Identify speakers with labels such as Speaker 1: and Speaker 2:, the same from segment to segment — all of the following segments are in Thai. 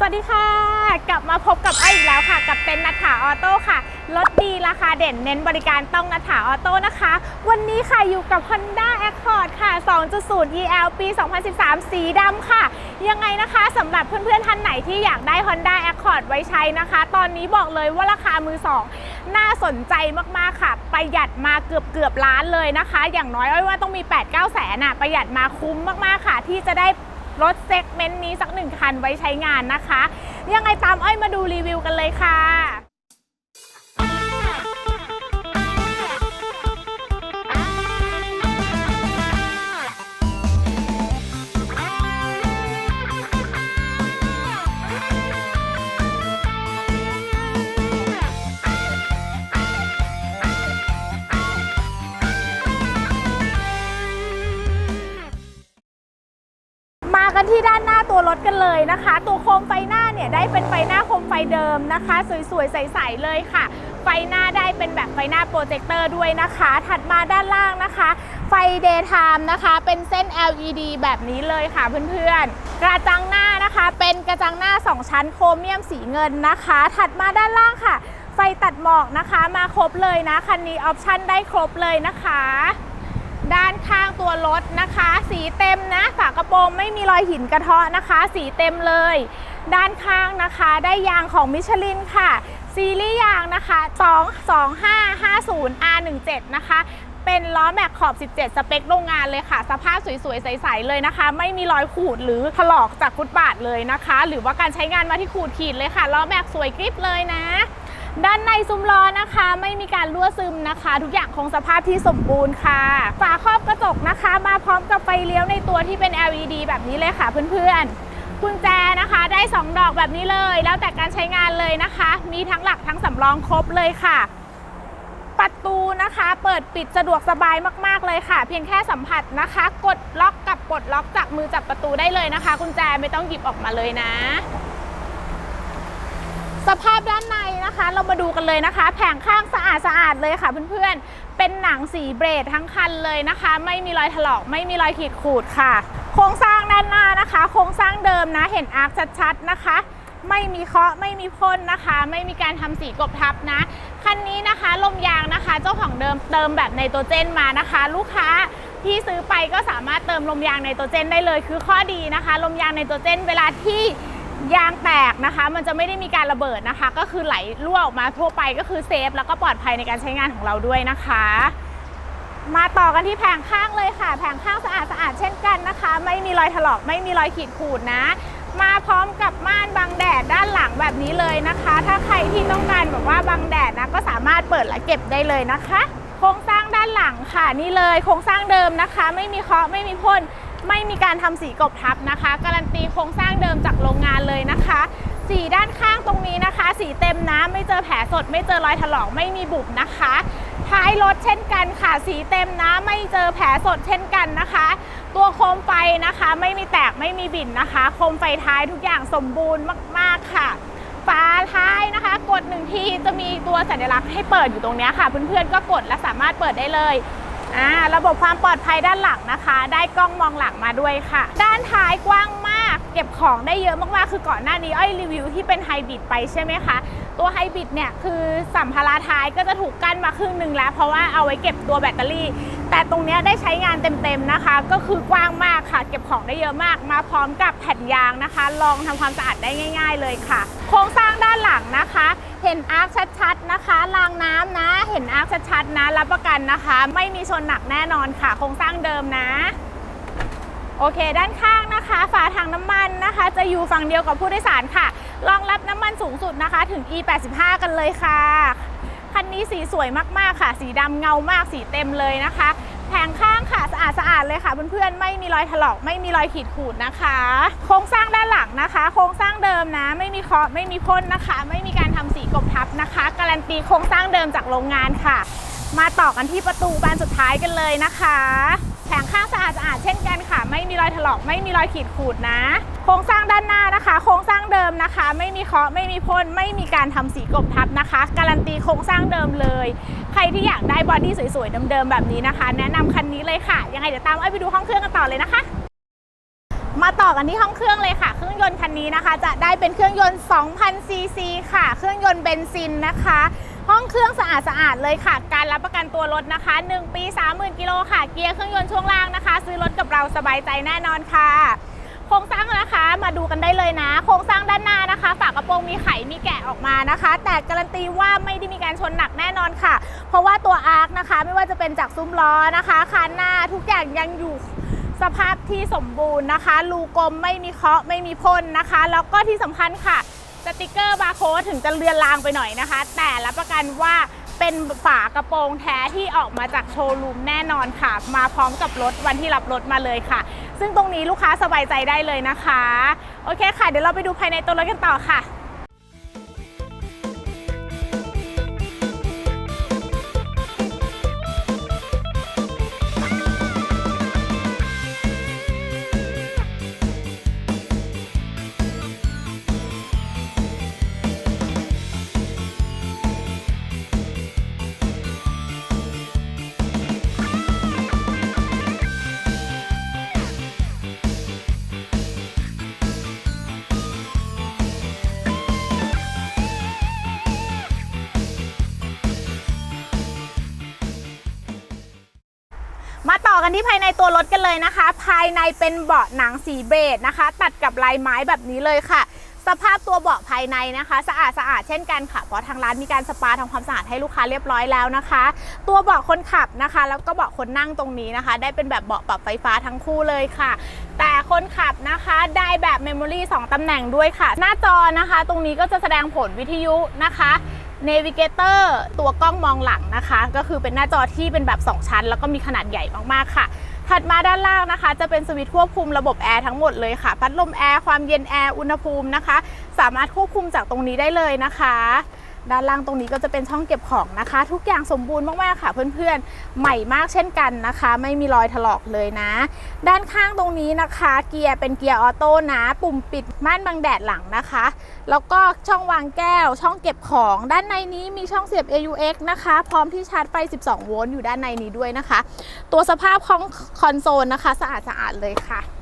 Speaker 1: สวัสดีค่ะ กลับมาพบกับอ้ออีกแล้วค่ะ กับเต็นนัทถาออโต้ค่ะรถดีราคาเด่นเน้นบริการต้องนัทถาออโต้นะคะ วันนี้ค่ะอยู่กับ Honda Accord ค่ะ 2.0 EL ปี 2013 สีดำค่ะ ยังไงนะคะสำหรับเพื่อนๆท่านไหนที่อยากได้ Honda Accord ไว้ใช้นะคะ ตอนนี้บอกเลยว่าราคามือ2น่าสนใจมากๆค่ะ ประหยัดมาเกือบเกือบล้านเลยนะคะ อย่างน้อยอ้อยว่าต้องมี 8-9 แสนน่ะประหยัดมาคุ้มมากๆค่ะ ที่จะได้ รถเซกเมนต์นี้สักหนึ่งคันไว้ใช้งานนะคะ ยังไงตามอ้อยมาดูรีวิวกันเลยค่ะ กันที่ด้านหน้าตัวรถกันเลยนะคะ ตัวโคมไฟหน้าเนี่ยได้เป็นไฟหน้าโคมไฟเดิมนะคะ สวยๆใสๆเลยค่ะ ไฟหน้าได้เป็นแบบไฟหน้าโปรเจคเตอร์ด้วยนะคะ ถัดมาด้านล่างนะคะ ไฟ daytime นะคะ เป็นเส้น LED แบบนี้เลยค่ะเพื่อนๆ กระจังหน้านะคะ เป็นกระจังหน้า 2 ชั้นโครเมียมสีเงินนะคะ ถัดมาด้านล่างค่ะ ไฟตัดหมอกนะคะ มาครบเลยนะคันนี้ออปชั่นได้ครบเลยนะคะ ด้านข้างตัวรถนะคะ สีเต็มนะ ฝากระโปรงไม่มีรอยหินกระเทาะนะคะ สีเต็มเลย ด้านข้างนะคะได้ยางของมิชลินค่ะ ซีรีส์ยางนะคะ22550 R17 นะคะ เป็นล้อแม็กขอบ 17 สเปคโรงงานเลยค่ะ สภาพสวยๆ ใสๆเลยนะคะ ไม่มีรอยขูดหรือถลอกจากฟุตบาทเลยนะคะ หรือว่าการใช้งานมาที่ขูดขีดเลยค่ะล้อแม็กสวยกริบเลยนะ ด้านในซุ้มล้อนะคะ ไม่มีการรั่วซึมนะคะ ทุกอย่างคงสภาพที่สมบูรณ์ค่ะ ฝาครอบกระจกนะคะ มาพร้อมกับไฟเลี้ยวในตัวที่เป็น LED แบบนี้เลยค่ะเพื่อนๆกุญแจนะคะได้ 2 ดอกแบบนี้เลย แล้วแต่การใช้งานเลยนะคะ มีทั้งหลักทั้งสำรองครบเลยค่ะประตูนะคะ เปิดปิดสะดวกสบายมากๆเลยค่ะ เพียงแค่สัมผัสนะคะ กดล็อกกับปลดล็อกจากมือจับประตูได้เลยนะคะกุญแจไม่ต้องหยิบออกมาเลยนะ สภาพด้านในนะคะ เรามาดูกันเลยนะคะ แผงข้างสะอาดสะอาดเลยค่ะเพื่อนๆ เป็นหนังสีเบรดทั้งคันเลยนะคะ ไม่มีรอยถลอก ไม่มีรอยขีดขูดค่ะ โครงสร้างด้านหน้านะคะ โครงสร้างเดิมนะ เห็นอาร์คชัดๆนะคะ ไม่มีเคาะไม่มีพ่นนะคะ ไม่มีการทำสีกบทับนะ คันนี้นะคะลมยางนะคะ เจ้าของเดิมเติมแบบไนโตรเจนมานะคะ ลูกค้าที่ซื้อไปก็สามารถเติมลมยางไนโตรเจนได้เลย คือข้อดีนะคะ ลมยางไนโตรเจนเวลาที่ ยางแตกนะคะ มันจะไม่ได้มีการระเบิดนะคะ ก็คือไหลรั่วออกมาทั่วไปก็คือเซฟแล้วก็ปลอดภัยในการใช้งานของเราด้วยนะคะ มาต่อกันที่แผงข้างเลยค่ะ แผงข้างสะอาดสะอาดเช่นกันนะคะ ไม่มีรอยถลอกไม่มีรอยขีดขูดนะ มาพร้อมกับม่านบังแดดด้านหลังแบบนี้เลยนะคะ ถ้าใครที่ต้องการแบบว่าบังแดดนะก็สามารถเปิดและเก็บได้เลยนะคะ โครงสร้างด้านหลังค่ะนี่เลยโครงสร้างเดิมนะคะ ไม่มีเคาะไม่มีพ่น ไม่มีการทำสีกบทับนะคะ การันตีโครงสร้างเดิมจากโรงงานเลยนะคะ สีด้านข้างตรงนี้นะคะ สีเต็มนะไม่เจอแผลสด ไม่เจอรอยถลอกไม่มีบุบนะคะท้ายรถเช่นกันค่ะ สีเต็มนะ ไม่เจอแผลสดเช่นกันนะคะ ตัวโคมไฟนะคะ ไม่มีแตกไม่มีบิ่นนะคะ โคมไฟท้ายทุกอย่างสมบูรณ์มาก ๆ ค่ะฝาท้ายนะคะ กดหนึ่งทีจะมีตัวสัญลักษณ์ให้เปิดอยู่ตรงนี้ค่ะ เพื่อนๆก็กดและสามารถเปิดได้เลย อ่าระบบความปลอดภัยด้านหลังนะคะ ได้กล้องมองหลังมาด้วยค่ะ ด้านท้ายกว้างมาก เก็บของได้เยอะมากๆ คือก่อนหน้านี้อ้อยรีวิวที่เป็นไฮบริดไปใช่ไหมคะ ตัวไฮบริดเนี่ยคือสัมภาระท้ายก็จะถูกกั้นมาครึ่งหนึ่งแล้ว เพราะว่าเอาไว้เก็บตัวแบตเตอรี่ แต่ตรงนี้ได้ใช้งานเต็มๆนะคะ ก็คือกว้างมากค่ะ เก็บของได้เยอะมาก มาพร้อมกับแผ่นยางนะคะ ลองทำความสะอาดได้ง่าย ๆ เลยค่ะ โครงสร้างด้านหลังนะคะ เห็นอาร์คชัดๆนะคะรางน้ำนะ เห็นอาร์คชัดๆนะรับประกันนะคะ ไม่มีชนหนักแน่นอนค่ะ โครงสร้างเดิมนะ โอเค ด้านข้างนะคะ ฝาถังน้ำมันนะคะ จะอยู่ฝั่งเดียวกับผู้โดยสารค่ะ รองรับน้ำมันสูงสุดนะคะถึง E85 กันเลยค่ะ คันนี้สีสวยมากๆค่ะ สีดำเงามากสีเต็มเลยนะคะ แผงข้างค่ะสะอาดสะอาดเลยค่ะเพื่อนๆไม่มีรอยถลอกไม่มีรอยขีดขูดนะคะ โครงสร้างด้านหลังนะคะ โครงสร้างเดิมนะ ไม่มีเคาะไม่มีพ่นนะคะ ไม่มีการทำสีกบทับนะคะ การันตีโครงสร้างเดิมจากโรงงานค่ะ มาต่อกันที่ประตูบานสุดท้ายกันเลยนะคะ แผงข้างส ดสะอาดเช่นกันค่ะ ไม่มีรอยถลอกไม่มีรอยขีดขูดนะ โครงสร้างด้านหน้านะคะ โครงสร้างเดิมนะคะ ไม่มีเคาะไม่มีพ่นไม่มีการทำสีกบทับนะคะ การันตีโครงสร้างเดิมเลย ใครที่อยากได้บอดี้สวยๆเดิมๆแบบนี้นะคะ แนะนำคันนี้เลยค่ะ ยังไงเดี๋ยวตามไอ้ไปดูห้องเครื่องกันต่อเลยนะคะมาต่อกันที่ห้องเครื่องเลยค่ะ เครื่องยนต์คันนี้นะคะ จะได้เป็นเครื่องยนต์ 2,000 ซีซีค่ะ เครื่องยนต์เบนซินนะคะ เครื่องสะอาดสะอาดๆเลยค่ะ การรับประกันตัวรถนะคะ 1 ปี 30,000กิโลค่ะ เกียร์เครื่องยนต์ช่วงล่างนะคะ ซื้อรถกับเราสบายใจแน่นอนค่ะ โครงสร้างนะคะมาดูกันได้เลยนะ โครงสร้างด้านหน้านะคะ ฝากระโปรงมีไขมีแกะออกมานะคะ แต่การันตีว่าไม่ได้มีการชนหนักแน่นอนค่ะ เพราะว่าตัวอาร์คนะคะ ไม่ว่าจะเป็นจากซุ้มล้อนะคะคานหน้าทุกอย่างยังอยู่สภาพที่สมบูรณ์นะคะรูกลมไม่มีเคาะไม่มีพ่นนะคะ แล้วก็ที่สำคัญค่ะ สติกเกอร์บาร์โค้ดถึงจะเลือนลางไปหน่อยนะคะ แต่รับประกันว่าเป็นฝากระโปรงแท้ที่ออกมาจากโชว์รูมแน่นอนค่ะ มาพร้อมกับรถวันที่รับรถมาเลยค่ะ ซึ่งตรงนี้ลูกค้าสบายใจได้เลยนะคะ โอเคค่ะ เดี๋ยวเราไปดูภายในตัวรถกันต่อค่ะ ต่อกันที่ภายในตัวรถกันเลยนะคะ ภายในเป็นเบาะหนังสีเบจนะคะ ตัดกับลายไม้แบบนี้เลยค่ะ สภาพตัวเบาะภายในนะคะ สะอาดสะอาดเช่นกันค่ะเพราะทางร้านมีการสปาทำความสะอาดให้ลูกค้าเรียบร้อยแล้วนะคะ ตัวเบาะคนขับนะคะ แล้วก็เบาะคนนั่งตรงนี้นะคะ ได้เป็นแบบเบาะปรับไฟฟ้าทั้งคู่เลยค่ะแต่คนขับนะคะได้แบบเมมโมรี่2ตำแหน่งด้วยค่ะ หน้าจอนะคะ ตรงนี้ก็จะแสดงผลวิทยุนะคะ เนวิเกเตอร์ตัวกล้องมองหลังนะคะ ก็คือเป็นหน้าจอที่เป็นแบบ 2 ชั้น แล้วก็มีขนาดใหญ่มากๆค่ะ ถัดมาด้านล่างนะคะ จะเป็นสวิตช์ควบคุมระบบแอร์ทั้งหมดเลยค่ะ พัดลมแอร์ ความเย็นแอร์ อุณหภูมินะคะ สามารถควบคุมจากตรงนี้ได้เลยนะคะ ด้านล่างตรงนี้ก็จะเป็นช่องเก็บของนะคะ ทุกอย่างสมบูรณ์มากๆค่ะเพื่อนๆ ใหม่มากเช่นกันนะคะ ไม่มีรอยถลอกเลยนะ ด้านข้างตรงนี้นะคะ เกียร์เป็นเกียร์ออโต้นะ ปุ่มปิดม่านบังแดดหลังนะคะ แล้วก็ช่องวางแก้ว ช่องเก็บของ ด้านในนี้มีช่องเสียบ AUX นะคะ พร้อมที่ชาร์จไฟ 12 โวลต์อยู่ด้านในนี้ด้วยนะคะ ตัวสภาพของคอนโซลนะคะ สะอาดสะอาดเลยค่ะ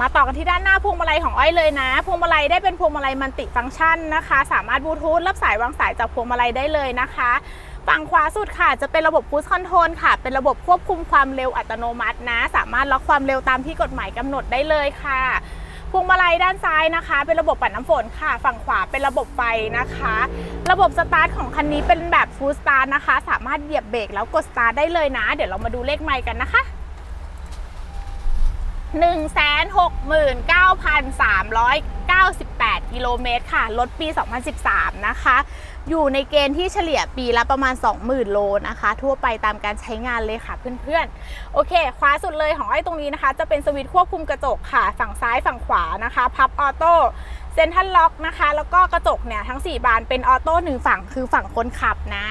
Speaker 1: มาต่อกันที่ด้านหน้าพวงมาลัยของอ้อยเลยนะ พวงมาลัยได้เป็นพวงมาลัยมัลติฟังก์ชันนะคะ สามารถบลูทูธรับสายวางสายจากพวงมาลัยได้เลยนะคะฝั่งขวาสุดค่ะ จะเป็นระบบพุชคอนโทรลค่ะ เป็นระบบควบคุมความเร็วอัตโนมัตินะ สามารถล็อกความเร็วตามที่กฎหมายกำหนดได้เลยค่ะพวงมาลัยด้านซ้ายนะคะ เป็นระบบปัดน้ำฝนค่ะ ฝั่งขวาเป็นระบบไฟนะคะ ระบบสตาร์ทของคันนี้เป็นแบบฟูลสตาร์ทนะคะ สามารถเหยียบเบรกแล้วกดสตาร์ทได้เลยนะ เดี๋ยวเรามาดูเลขไมค์กันนะคะ 169,398 กิโลเมตรค่ะ รถปี 2013 นะคะ อยู่ในเกณฑ์ที่เฉลี่ยปีละประมาณ 20,000 โลนะคะ ทั่วไปตามการใช้งานเลยค่ะเพื่อนๆ โอเค ขวาสุดเลยของไอ้ตรงนี้นะคะ จะเป็นสวิตช์ควบคุมกระจกค่ะ ฝั่งซ้ายฝั่งขวานะคะ พับออโต้เซนทัลล็อกนะคะ แล้วก็กระจกเนี่ยทั้ง 4 บานเป็นออโต้หนึ่งฝั่งคือฝั่งคนขับนะ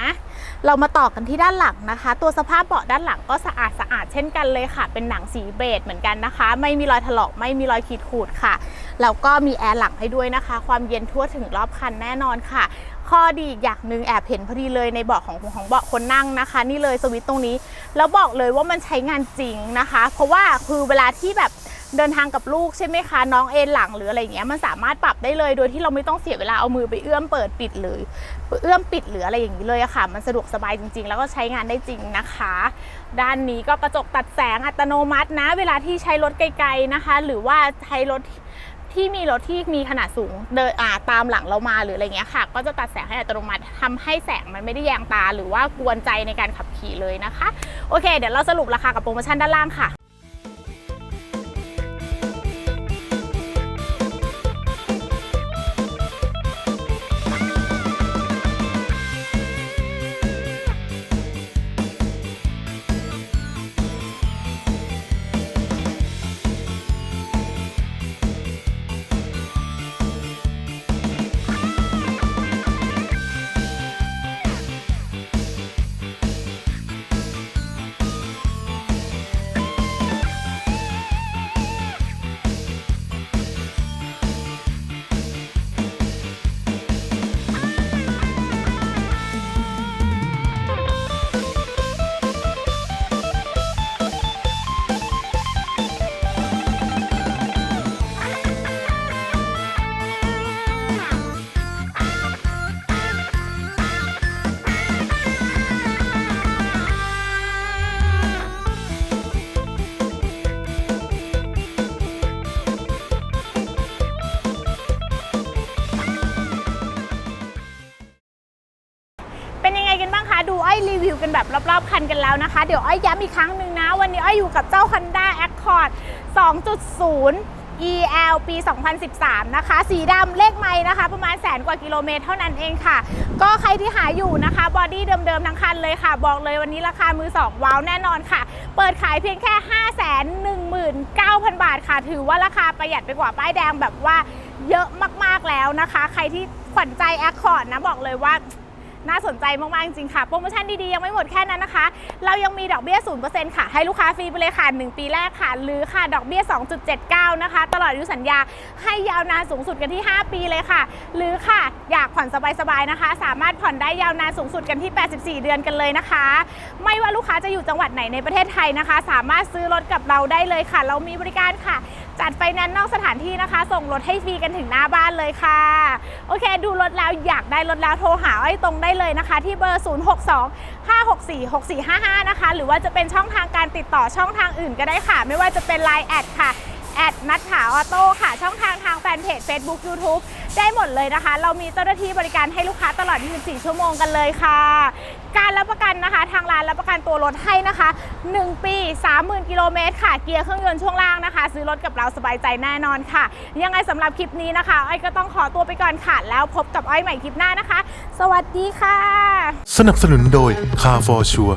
Speaker 1: เรามาต่อกันที่ด้านหลังนะคะ ตัวสภาพเบาะด้านหลังก็สะอาดสะอาดเช่นกันเลยค่ะ เป็นหนังสีเบจเหมือนกันนะคะ ไม่มีรอยถลอกไม่มีรอยขีดข่ดค่ะแล้วก็มีแอร์หลังให้ด้วยนะคะ ความเย็นทั่วถึงรอบคันแน่นอนค่ะ ข้อดีอีกอย่างหนึ่งแอบเห็นพอดีเลยในเบาะของของเบาะคนนั่งนะคะ นี่เลยสวิตช์ตรงนี้ แล้วบอกเลยว่ามันใช้งานจริงนะคะ เพราะว่าคือเวลาที่แบบเดินทางกับลูกใช่ไหมคะ น้องเอนหลังหรืออะไรอย่างเงี้ยมันสามารถปรับได้เลยโดยที่เราไม่ต้องเสียเวลาเอามือไปเอื้อมเปิดปิดเลยเอื้อมปิดหรืออะไรอย่างนี้เลยอะค่ะ มันสะดวกสบายจริง ๆ แล้วก็ใช้งานได้จริงนะคะ ด้านนี้ก็กระจกตัดแสงอัตโนมัตินะ เวลาที่ใช้รถไกลๆนะคะ หรือว่าใช้รถ ที่มีรถที่มีขนาดสูงเดินอ่าตามหลังเรามาหรืออะไรเงี้ยค่ะ ก็จะตัดแสงให้อัตโนมัติทำให้แสงมันไม่ได้แยงตา หรือว่ากวนใจในการขับขี่เลยนะคะ โอเค เดี๋ยวเราสรุปราคากับโปรโมชั่นด้านล่างค่ะ กันแล้วนะคะ เดี๋ยวอ้อยย้ำอีกครั้งหนึ่งนะ วันนี้อ้อยอยู่กับเจ้า Honda Accord 2.0 EL ปี 2013 นะคะ สีดำเลขไม้นะคะ ประมาณแสนกว่ากิโลเมตรเท่านั้นเองค่ะ ก็ใครที่หาอยู่นะคะ บอดี้เดิมๆทั้งคันเลยค่ะ บอกเลยวันนี้ราคามือ 2 ว้าวแน่นอนค่ะ เปิดขายเพียงแค่ 519,000 บาทค่ะ ถือว่าราคาประหยัดไปกว่าป้ายแดงแบบว่าเยอะมากๆแล้วนะคะ ใครที่ขวัญใจ Accord นะบอกเลยว่า น่าสนใจมากๆจริงๆค่ะ โปรโมชั่นดีๆ ยังไม่หมดแค่นั้นนะคะ เรายังมีดอกเบี้ย 0%ค่ะ ให้ลูกค้าฟรีไปเลยค่ะ 1 ปีแรกค่ะ หรือค่ะ ดอกเบี้ย 2.79 นะคะ ตลอดอายุสัญญาให้ยาวนานสูงสุดกันที่ 5 ปีเลยค่ะ หรือค่ะอยากผ่อนสบายๆนะคะ สามารถผ่อนได้ยาวนานสูงสุดกันที่ 84 เดือนกันเลยนะคะ ไม่ว่าลูกค้าจะอยู่จังหวัดไหนในประเทศไทยนะคะ สามารถซื้อรถกับเราได้เลยค่ะ เรามีบริการค่ะ จัดไฟแนนซ์นอกสถานที่นะคะ ส่งรถให้ฟรีกันถึงหน้าบ้านเลยค่ะ โอเค ดูรถแล้วอยากได้รถแล้วโทรหาอ้อยตรงได้เลยนะคะ ที่เบอร์ 062 564 6455 นะคะ หรือว่าจะเป็นช่องทางการติดต่อช่องทางอื่นก็ได้ค่ะ ไม่ว่าจะเป็น Line แอดค่ะ แอดนัทถาออโต้ค่ะ ช่องทางทางแฟนเพจ Facebook YouTube ได้หมดเลยนะคะ เรามีเจ้าหน้าที่บริการให้ลูกค้าตลอด 24 ชั่วโมงกันเลยค่ะ การรับประกันนะคะ ทางร้านรับประกันตัวรถให้นะคะ 1 ปี 30,000 กิโลเมตรค่ะ เกียร์เครื่องยนต์ช่วงล่างนะคะ ซื้อรถกับเราสบายใจแน่นอนค่ะ ยังไงสำหรับคลิปนี้นะคะอ้อยก็ต้องขอตัวไปก่อนค่ะ แล้วพบกับอ้อยใหม่คลิปหน้านะคะ สวัสดีค่ะ
Speaker 2: สนับสนุนโดย Car for Sure